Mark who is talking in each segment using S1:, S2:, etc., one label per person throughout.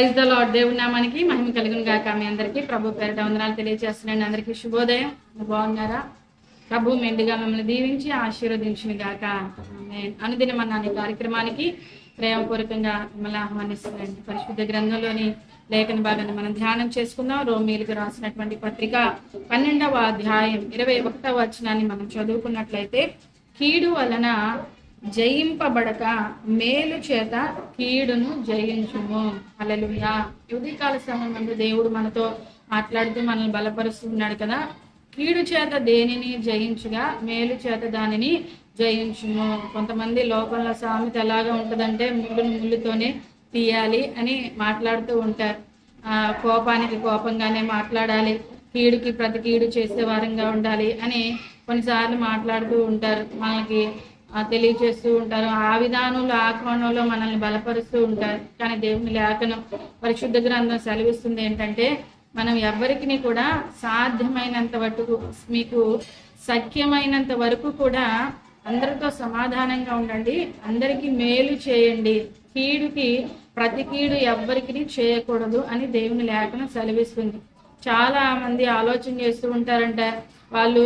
S1: Praise the lord దేవుడి నామానికి మహిమ కలుగును గాక. మీ అందరికీ ప్రభు పేరిట వందనాలు తెలియజేస్తున్నాను. అందరికీ శుభోదయం. బాగున్నారా? ప్రభు మెండుగా మిమ్మల్ని దీవించి ఆశీర్వదించిన గాక. ఆమేన్. మన కార్యక్రమానికి ప్రేమపూర్వకంగా మిమ్మల్ని ఆహ్వానిస్తున్నాను. పరిశుద్ధ గ్రంథంలోని లేఖన భాగాన్ని మనం ధ్యానం చేసుకుందాం. రోమీలకు రాసినటువంటి పత్రిక పన్నెండవ అధ్యాయం ఇరవై ఒకటవ వచనాన్ని మనం చదువుకున్నట్లయితే కీడు వలన జయింపబడక మేలు చేత కీడును జయించుము. అలలుయా ఉదయకాల సమయంలో దేవుడు మనతో మాట్లాడుతూ మనల్ని బలపరుస్తున్నాడు కదా. కీడు చేత దేనిని జయించుగా మేలు చేత దానిని జయించుము. కొంతమంది లోకంలో సామెత ఎలాగా ఉంటుందంటే ముళ్ళును ముళ్ళుతోనే తీయాలి అని మాట్లాడుతూ ఉంటారు. ఆ కోపానికి కోపంగానే మాట్లాడాలి. కీడుకి ప్రతి కీడు చేసే వారంగా ఉండాలి అని కొన్నిసార్లు మాట్లాడుతూ ఉంటారు. మనకి తెలియజేస్తూ ఉంటారు. ఆ విధానంలో ఆ కోణంలో మనల్ని బలపరుస్తూ ఉంటారు. కానీ దేవుని లేఖనం పరిశుద్ధ గ్రంథం సెలవిస్తుంది ఏంటంటే మనం ఎవరికి కూడా సాధ్యమైనంత వరకు మీకు సఖ్యమైనంత వరకు కూడా అందరితో సమాధానంగా ఉండండి. అందరికీ మేలు చేయండి. కీడుకి ప్రతి కీడు ఎవ్వరికి చేయకూడదు అని దేవుని లేఖనం సెలవిస్తుంది. చాలా మంది ఆలోచన చేస్తూ ఉంటారంట. వాళ్ళు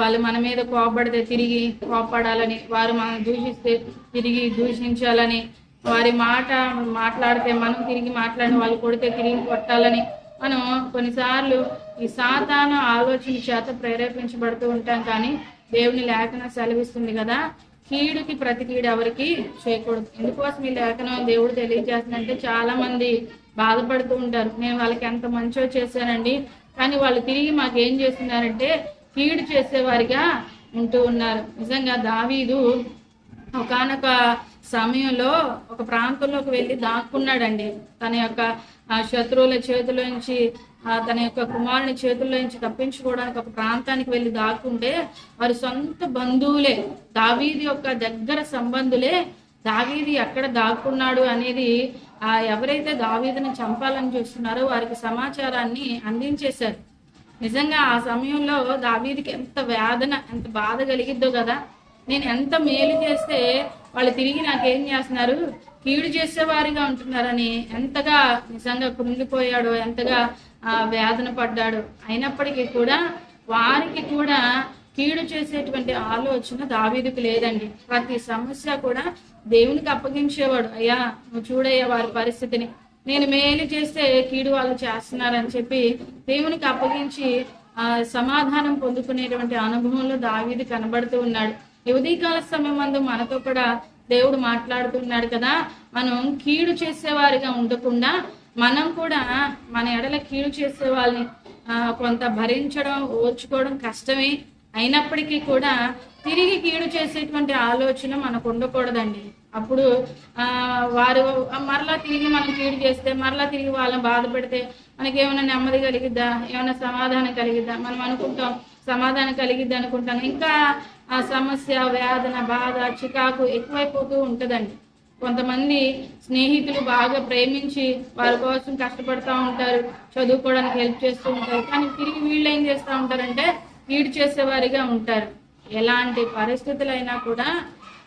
S1: వాళ్ళు మన మీద కోపడితే తిరిగి కోపడాలని వారు మనం దూషిస్తే తిరిగి దూషించాలని వారి మాట మాట్లాడితే మనం తిరిగి మాట్లాడిన వాళ్ళు కొడితే తిరిగి కొట్టాలని మనం కొన్నిసార్లు ఈ సాతాన ఆలోచన చేత ప్రేరేపించబడుతూ ఉంటాం కానీ దేవుని లేఖనం సెలవిస్తుంది కదా కీడుకి ప్రతి కీడు ఎవరికి చేయకూడదు. ఎందుకోసం ఈ లేఖనం దేవుడు తెలియజేస్తుందంటే చాలా మంది బాధపడుతూ ఉంటారు. నేను వాళ్ళకి ఎంత మంచో చేశానండి కానీ వాళ్ళు తిరిగి మాకు ఏం చేస్తున్నారంటే కీడు చేసేవారిగా ఉంటూ ఉన్నారు. నిజంగా దావీదు ఒకనొక సమయంలో ఒక ప్రాంతంలోకి వెళ్ళి దాక్కున్నాడండి. తన యొక్క శత్రువుల చేతిలోంచి నుంచి తన యొక్క కుమారుని చేతుల్లోంచి తప్పించుకోవడానికి ఒక ప్రాంతానికి వెళ్ళి దాక్కుంటే వారి సొంత బంధువులే దావీది యొక్క దగ్గర సంబంధులే దావీది ఎక్కడ దాక్కున్నాడు అనేది ఆ ఎవరైతే దావీదును చంపాలని చూస్తున్నారో వారికి సమాచారాన్ని అందించేశారు. నిజంగా ఆ సమయంలో దావీదికి ఎంత వేదన ఎంత బాధ కలిగిద్దో కదా. నేను ఎంత మేలు చేస్తే వాళ్ళు తిరిగి నాకేం చేస్తున్నారు? కీడు చేసేవారిగా ఉంటున్నారని ఎంతగా నిజంగా కృంగిపోయాడు ఎంతగా ఆ, వేదన పడ్డాడు. అయినప్పటికీ కూడా వారికి కూడా కీడు చేసేటువంటి ఆలోచన దావీదుకు లేదండి. ప్రతి సమస్య కూడా దేవునికి అప్పగించేవాడు. అయ్యా నువ్వు చూడయ్యా వారి పరిస్థితిని. నేను మేలు చేస్తే కీడు వాళ్ళు చేస్తున్నారని చెప్పి దేవునికి అప్పగించి ఆ సమాధానం పొందుకునేటువంటి అనుభవంలో దావీది కనబడుతూ ఉన్నాడు. యువదీకాల సమయం మందు మనతో కూడా దేవుడు మాట్లాడుతున్నాడు కదా. మనం కీడు చేసేవారిగా ఉండకుండా మనం కూడా మన ఎడల కీడు చేసే వాళ్ళని కొంత భరించడం ఓర్చుకోవడం కష్టమే. అయినప్పటికీ కూడా తిరిగి కీడు చేసేటువంటి ఆలోచన మనకు ఉండకూడదండి. అప్పుడు ఆ వారు మరలా తిరిగి మనం కీడు చేస్తే మరలా తిరిగి వాళ్ళని బాధ పెడితే మనకి ఏమైనా నెమ్మది కలిగిద్దా? ఏమైనా సమాధానం కలిగిద్దా? మనం అనుకుంటాం సమాధానం కలిగిద్ది అనుకుంటాం. ఇంకా ఆ సమస్య వేదన బాధ చికాకు ఎక్కువైపోతూ ఉంటుందండి. కొంతమంది స్నేహితులు బాగా ప్రేమించి వారి కోసం కష్టపడుతూ ఉంటారు చదువుకోవడానికి హెల్ప్ చేస్తూ ఉంటారు. కానీ తిరిగి వీళ్ళు ఏం చేస్తూ ఉంటారంటే వీడు చేసేవారిగా ఉంటారు. ఎలాంటి పరిస్థితులైనా కూడా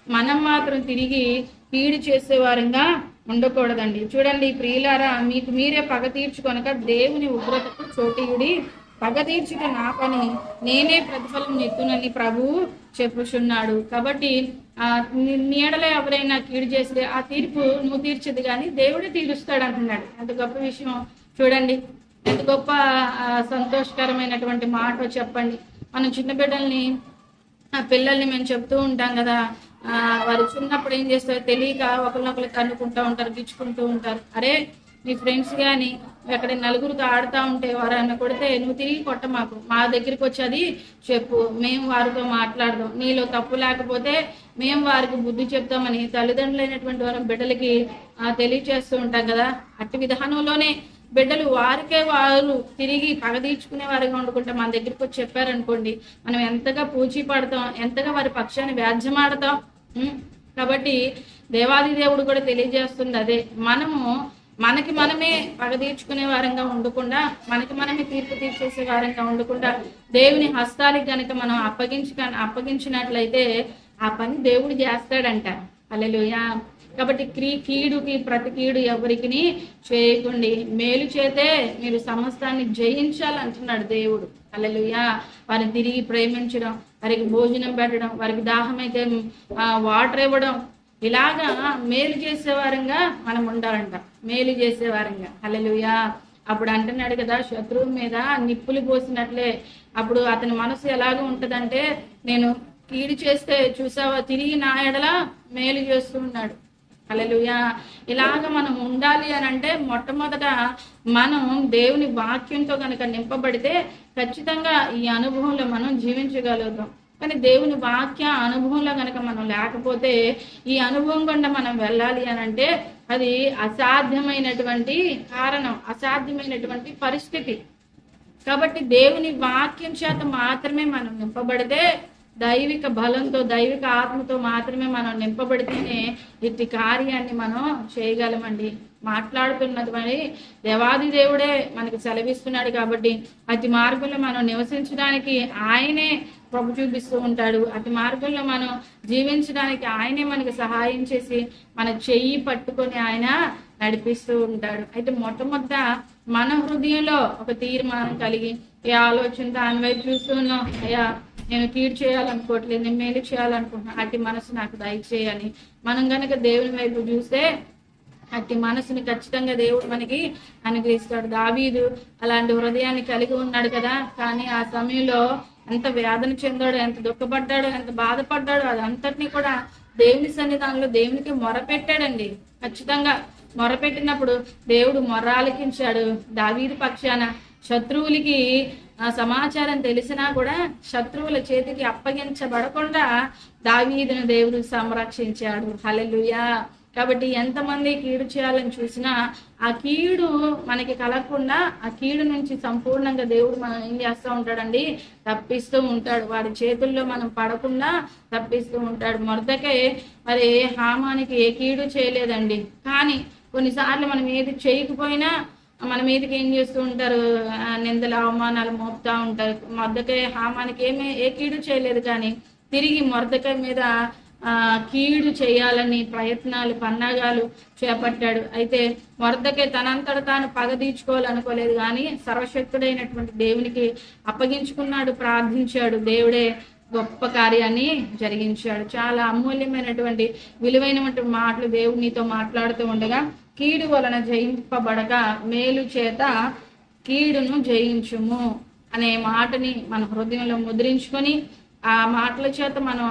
S1: మనం మాత్రం తిరిగి పీడు చేసేవారంగా ఉండకూడదండి. చూడండి ప్రియులారా మీకు మీరే పగ తీర్చుకొనక దేవుని ఉగ్రతకు చోటీయుడి పగ తీర్చుట నా పని. నేనే ప్రతిఫలం నెత్తునని ప్రభువు చెప్పుచున్నాడు. కాబట్టి ఆ నీ- నీడలో ఎవరైనా కీడు చేస్తే ఆ తీర్పు నువ్వు తీర్చదు కానీ దేవుడే తీరుస్తాడు అంటున్నాడు అంత గొప్ప విషయం. చూడండి ఎంత గొప్ప సంతోషకరమైనటువంటి మాట చెప్పండి. మనం చిన్న బిడ్డల్ని ఆ పిల్లల్ని మేము చెప్తూ ఉంటాం కదా. ఆ, వారు చిన్నప్పుడు ఏం చేస్తారో? తెలియక ఒకరినొకరు కన్నుకుంటూ ఉంటారు గిచ్చుకుంటూ ఉంటారు. అరే నీ ఫ్రెండ్స్ కానీ ఎక్కడ నలుగురితో ఆడుతూ ఉంటే వారన్నా కొడితే నువ్వు తిరిగి కొట్ట మాకు మా దగ్గరికి వచ్చి అది చెప్పు. మేము వారితో మాట్లాడదాం. నీలో తప్పు లేకపోతే మేము వారికి బుద్ధి చెప్తామని తల్లిదండ్రులైనటువంటి వారం బిడ్డలకి తెలియచేస్తూ ఉంటాం కదా. అట్టి విధానంలోనే బిడ్డలు వారికే వారు తిరిగి పగ తీర్చుకునే వారిగా ఉండకుండా మన దగ్గరికి వచ్చి చెప్పారనుకోండి మనం ఎంతగా పూచి పడతాం ఎంతగా వారి పక్షాన్ని వ్యాధ్యమాడతాం కాబట్టి దేవాది దేవుడు కూడా తెలియజేస్తుంది అదే. మనము మనకి మనమే పగ తీర్చుకునే వారంగా ఉండకుండా మనకి మనమే తీర్పు తీర్చేసే వారంగా ఉండకుండా దేవుని హస్తానికి గనుక మనం అప్పగించ అప్పగించినట్లయితే ఆ పని దేవుడు చేస్తాడంట. అల్లెలుయా కాబట్టి క్రీ కీడుకి ప్రతి కీడు ఎవరికి చేయకండి. మేలు చేతే మీరు సమస్తాన్ని జయించాలంటున్నాడు దేవుడు. అలలుయా వారిని తిరిగి ప్రేమించడం వారికి భోజనం పెట్టడం వారికి దాహం అయితే వాటర్ ఇవ్వడం ఇలాగా మేలు చేసేవారంగా మనం ఉండాలంట. మేలు చేసేవారంగా అలలుయా అప్పుడు అంటున్నాడు కదా శత్రువు మీద నిప్పులు పోసినట్లే. అప్పుడు అతని మనసు ఎలాగ ఉంటదంటే నేను కీడు చేస్తే చూసావా? తిరిగి నా ఎడల మేలు చేస్తూ ఉన్నాడు. అలలుయా ఇలాగ మనం ఉండాలి అని అంటే మొట్టమొదట మనం దేవుని వాక్యంతో కనుక నింపబడితే ఖచ్చితంగా ఈ అనుభవంలో మనం జీవించగలుగుతాం. కానీ దేవుని వాక్య అనుభవంలో కనుక మనం లేకపోతే ఈ అనుభవం గుండా మనం వెళ్ళాలి అని అంటే అది అసాధ్యమైనటువంటి కారణం అసాధ్యమైనటువంటి పరిస్థితి. కాబట్టి దేవుని వాక్యం చేత మాత్రమే మనం నింపబడితే దైవిక బలంతో దైవిక ఆత్మతో మాత్రమే మనం నింపబడితేనే ఇట్టి కార్యాన్ని మనం చేయగలమండి. మాట్లాడుతున్నది మరి దేవాది దేవుడే మనకు సెలవిస్తున్నాడు కాబట్టి అతి మార్గంలో మనం నివసించడానికి ఆయనే ప్రభు చూపిస్తూ ఉంటాడు. అతి మార్గంలో మనం జీవించడానికి ఆయనే మనకి సహాయం చేసి మన చెయ్యి పట్టుకొని ఆయన నడిపిస్తూ ఉంటాడు. అయితే మొట్టమొదట మన హృదయంలో ఒక తీర్మానం కలిగి ఏ ఆలోచన దాని వైపు చూస్తున్నాం అయ్యా నేను కీడు చేయాలనుకోవట్లేదు నేను మేలు చేయాలనుకుంటున్నాను అట్టి మనసు నాకు దయచేయని. మనం కనుక దేవుని వైపు చూస్తే అట్టి మనసుని ఖచ్చితంగా దేవుడు మనకి అనుగ్రహిస్తాడు. దావీదు అలాంటి హృదయాన్ని కలిగి ఉన్నాడు కదా కానీ ఆ సమయంలో ఎంత వేదన చెందాడో ఎంత దుఃఖపడ్డాడు ఎంత బాధపడ్డాడు అదంతటినీ కూడా దేవుని సన్నిధానంలో దేవునికి మొరపెట్టాడండి. ఖచ్చితంగా మొరపెట్టినప్పుడు దేవుడు మొర్రాలకించాడు దావీదు పక్షాన శత్రువులకి సమాచారం తెలిసినా కూడా శత్రువుల చేతికి అప్పగించబడకుండా దావీదును దేవుడు సంరక్షించాడు. హల్లెలూయా. కాబట్టి ఎంతమంది కీడు చేయాలని చూసినా ఆ కీడు మనకి కలగకుండా ఆ కీడు నుంచి సంపూర్ణంగా దేవుడు మనం ఏం చేస్తూ ఉంటాడండి? తప్పిస్తూ ఉంటాడు. వారి చేతుల్లో మనం పడకుండా తప్పిస్తూ ఉంటాడు. మొదటకే మరి హామానికి ఏ కీడు చేయలేదండి. కానీ కొన్నిసార్లు మనం ఏది చేయకపోయినా మన మీదకి ఏం చేస్తూ ఉంటారు? ఆ, నిందలు అవమానాలు మోపుతా ఉంటారు. మొద్దకాయ హామానికి ఏమీ ఏ కీడు చేయలేదు కానీ తిరిగి మొరదకాయ మీద ఆ కీడు చేయాలని ప్రయత్నాలు పన్నాగాలు చేపట్టాడు. అయితే వరదకే తనంతట తాను పగ తీర్చుకోవాలనుకోలేదు కానీ సర్వశక్తుడైనటువంటి దేవునికి అప్పగించుకున్నాడు ప్రార్థించాడు. దేవుడే గొప్ప కార్యాన్ని జరిగించాడు. చాలా అమూల్యమైనటువంటి విలువైనటువంటి మాటలు దేవుడు నీతో మాట్లాడుతూ ఉండగా కీడు వలన జయింపబడక మేలు చేత కీడును జయించుము అనే మాటని మన హృదయంలో ముద్రించుకొని ఆ మాటల చేత మనం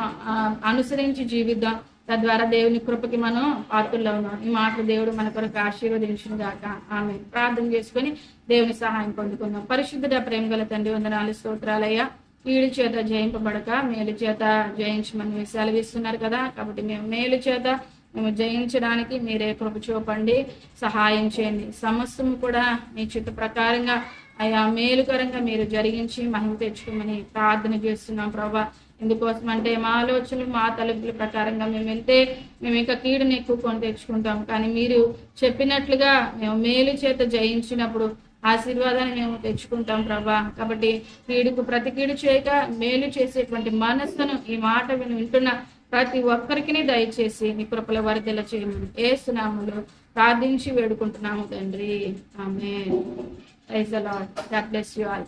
S1: అనుసరించి జీవిద్దాం. తద్వారా దేవుని కృపకి మనం పాత్రలో ఉన్నాం. ఈ మాటలు దేవుడు మన కొరకు ఆశీర్వదించిన గాక. ఆమె ప్రార్థన చేసుకొని దేవుని సహాయం పొందుకుందాం. పరిశుద్ధుడ ప్రేమ గల తండ్రి వందనాలు స్తోత్రాలయ్యా. కీడు చేత జయింపబడక మేలు చేత జయించమని సెలవిస్తున్నారు కదా. కాబట్టి మేము మేలు చేత మేము జయించడానికి మీరే కృప చూపండి సహాయం చేయండి. సమస్తము కూడా మీ చిత్త ప్రకారంగా అయా మేలుకరంగా మీరు జరిగించి మహిమ తెచ్చుకోమని ప్రార్థన చేస్తున్నాం ప్రభా. ఎందుకోసం అంటే మా ఆలోచనలు మా తలుపుల ప్రకారంగా మేము వెళ్తే మేము ఇంకా కీడుని ఎక్కువ కొని తెచ్చుకుంటాం. కానీ మీరు చెప్పినట్లుగా మేము మేలు చేత జయించినప్పుడు ఆశీర్వాదాన్ని మేము తెచ్చుకుంటాం ప్రభా. కాబట్టి కీడుకు ప్రతి కీడు చేయక మేలు చేసేటువంటి మనస్సును ఈ మాట విని వింటున్న ప్రతి ఒక్కరికి దయచేసి నీ కృపల వరదల చేయమని ఏ సునాములు ప్రార్థించి వేడుకుంటున్నాము తండ్రి. ఆమె praise the God bless you all.